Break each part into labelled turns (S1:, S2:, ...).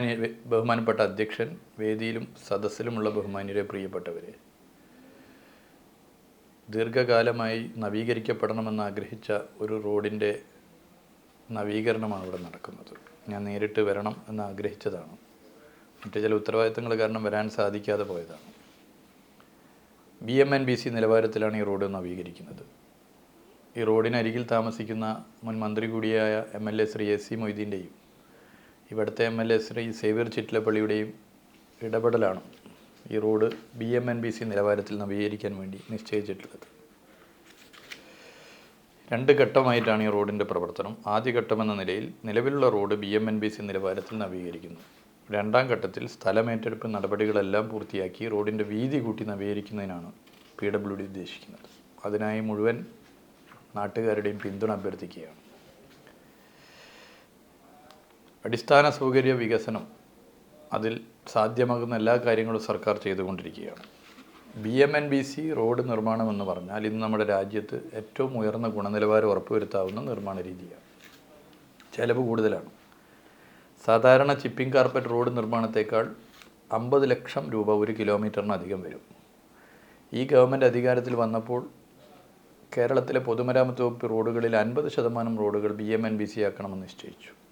S1: ബഹുമാനപ്പെട്ട അധ്യക്ഷൻ വേദിയിലും സദസ്സിലുമുള്ള ബഹുമാന്യരെ പ്രിയപ്പെട്ടവരെ ദീർഘകാലമായി നവീകരിക്കപ്പെടണമെന്ന് ആഗ്രഹിച്ച ഒരു റോഡിന്റെ നവീകരണമാണ് ഇവിടെ നടക്കുന്നത്. ഞാൻ നേരിട്ട് വരണം എന്ന് ആഗ്രഹിച്ചതാണ്. മറ്റു ചില ഉത്തരവാദിത്തങ്ങൾ കാരണം വരാൻ സാധിക്കാതെ പോയതാണ്. B M N B C നിലവാരത്തിലാണ് ഈ റോഡ് നവീകരിക്കുന്നത്. ഈ റോഡിനരികിൽ താമസിക്കുന്ന മുൻ മന്ത്രി കൂടിയായ M L A Shri S C മൊയ്തീന്റെയും ഇവിടുത്തെ M L A Shri Xavier ചിറ്റിലപ്പള്ളിയുടെയും ഇടപെടലാണ് ഈ road B M and B C നിലവാരത്തിൽ നവീകരിക്കാൻ വേണ്ടി നിശ്ചയിച്ചിട്ടുള്ളത്. രണ്ട് ഘട്ടമായിട്ടാണ് ഈ റോഡിന്റെ പ്രവർത്തനം. ആദ്യ ഘട്ടമെന്ന നിലയിൽ നിലവിലുള്ള road B M and B C നിലവാരത്തിൽ നവീകരിക്കുന്നു. രണ്ടാം ഘട്ടത്തിൽ സ്ഥലമേറ്റെടുപ്പ് നടപടികളെല്ലാം പൂർത്തിയാക്കി റോഡിന്റെ വീതി കൂട്ടി നവീകരിക്കുന്നതിനാണ് പി ഡബ്ല്യു ഡി ഉദ്ദേശിക്കുന്നത്. അതിനായി മുഴുവൻ നാട്ടുകാരുടെയും പിന്തുണ അഭ്യർത്ഥിക്കുകയാണ്. അടിസ്ഥാന സൗകര്യ വികസനം അതിൽ സാധ്യമാകുന്ന എല്ലാ കാര്യങ്ങളും സർക്കാർ ചെയ്തുകൊണ്ടിരിക്കുകയാണ്. B M and B C road നിർമ്മാണം എന്ന് പറഞ്ഞാൽ ഇന്ന് നമ്മുടെ രാജ്യത്ത് ഏറ്റവും ഉയർന്ന ഗുണനിലവാരം ഉറപ്പുവരുത്താവുന്ന നിർമ്മാണ രീതിയാണ്. ചിലവ് കൂടുതലാണ്. സാധാരണ ചിപ്പിംഗ് കാർപ്പറ്റ് റോഡ് നിർമ്മാണത്തേക്കാൾ അമ്പത് ലക്ഷം രൂപ ഒരു കിലോമീറ്ററിന് അധികം വരും. ഈ ഗവൺമെന്റ് അധികാരത്തിൽ വന്നപ്പോൾ കേരളത്തിലെ പൊതുമരാമത്ത് വകുപ്പ് റോഡുകളിൽ അൻപത് ശതമാനം റോഡുകൾ B M and B C ആക്കണമെന്ന് നിശ്ചയിച്ചു.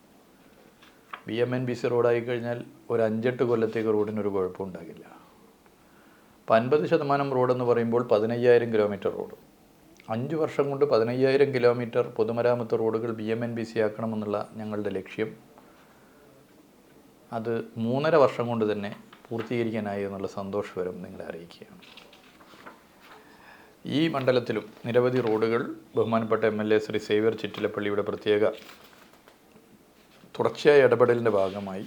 S1: B M and B C റോഡായി കഴിഞ്ഞാൽ ഒരു അഞ്ചെട്ട് കൊല്ലത്തേക്ക് റോഡിനൊരു കുഴപ്പം ഉണ്ടാകില്ല അപ്പം അൻപത് ശതമാനം റോഡെന്ന് പറയുമ്പോൾ പതിനയ്യായിരം കിലോമീറ്റർ റോഡ്. അഞ്ച് വർഷം കൊണ്ട് പതിനയ്യായിരം കിലോമീറ്റർ പൊതുമരാമത്ത് റോഡുകൾ B M and B C ആക്കണമെന്നുള്ള ഞങ്ങളുടെ ലക്ഷ്യം. അത് മൂന്നര വർഷം കൊണ്ട് തന്നെ പൂർത്തീകരിക്കാനായി എന്നുള്ള സന്തോഷവരം നിങ്ങളെ അറിയിക്കുകയാണ്. ഈ മണ്ഡലത്തിലും നിരവധി റോഡുകൾ ബഹുമാനപ്പെട്ട M L A Shri Xavier ചിറ്റിലപ്പള്ളിയുടെ പ്രത്യേക തുടർച്ചയായ ഇടപെടലിന്റെ ഭാഗമായി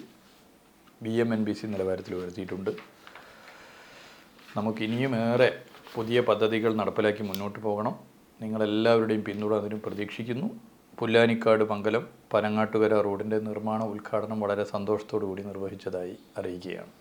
S1: B M and B C നിലവാരത്തിൽ ഉയർത്തിയിട്ടുണ്ട്. നമുക്കിനിയും ഏറെ പുതിയ പദ്ധതികൾ നടപ്പിലാക്കി മുന്നോട്ട് പോകണം. നിങ്ങളെല്ലാവരുടെയും പിന്തുണ അതിനും പ്രതീക്ഷിക്കുന്നു. പുല്ലാനിക്കാട് മംഗലം പനങ്ങാട്ടുകര റോഡിന്റെ നിർമ്മാണ ഉദ്ഘാടനം വളരെ സന്തോഷത്തോടു കൂടി നിർവഹിച്ചതായി അറിയിക്കുകയാണ്.